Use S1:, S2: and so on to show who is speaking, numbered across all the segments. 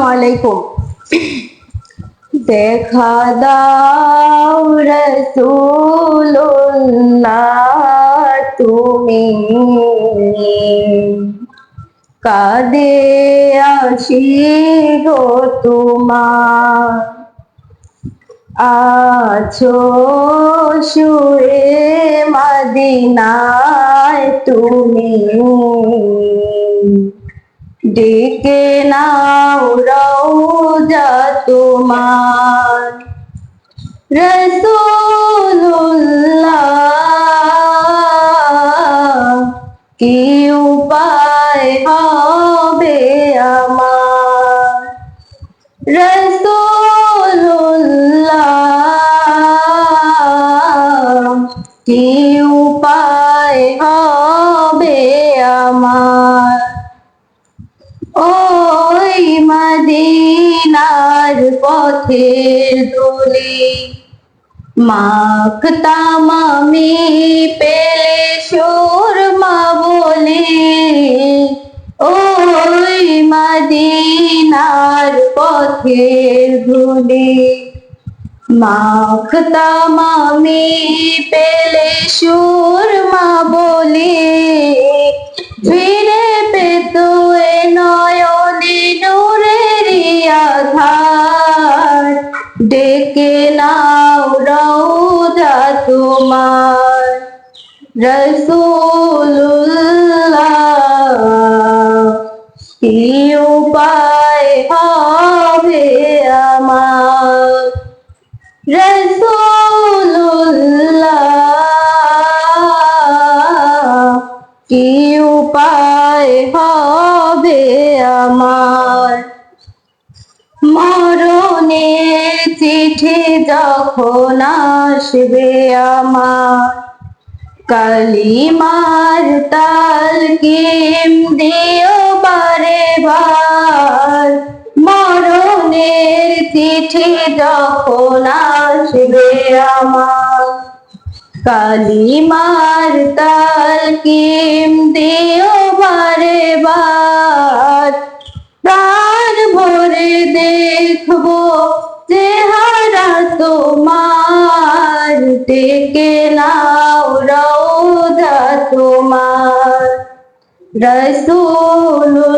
S1: আসসালামু আলাইকুম। দেখা দাও রসুল্লাহ তুমি কাদে আসি গো তোমার। আছো শুয়ে মদিনায় তুমি। ডেকে নাও রওজা তোমার। রসুল্লাহ কি উপায় হবে আমার? রসুল্লাহ কি উপায় হবে আমার? ওই মদিনার পথের ধুলি মাখতাম আমি পেলে সুরমা বলি ওই মদিনার পথের ধুলি মাখতাম ডেকে নাও রওজা তোমার রসুল্লাহ কি উপায় হবে আমার? রসুল্লাহ কি উপায় হবে আমার? মরণের চিঠি যখন আসবে আমার কালিমার তাল কিম দিও বারে বার। মরণের চিঠি যখন আসবে আমার কালিমার তাল কিম দিও বারে বার। নাও রওজা তোমার রসুল্লাহ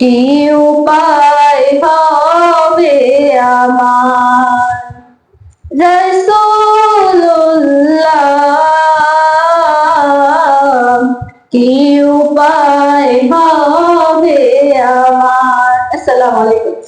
S1: কি উপায় হবে আমার? রসুল্লাহ কি উপায় হবে আমার? আসসালামু আলাইকুম।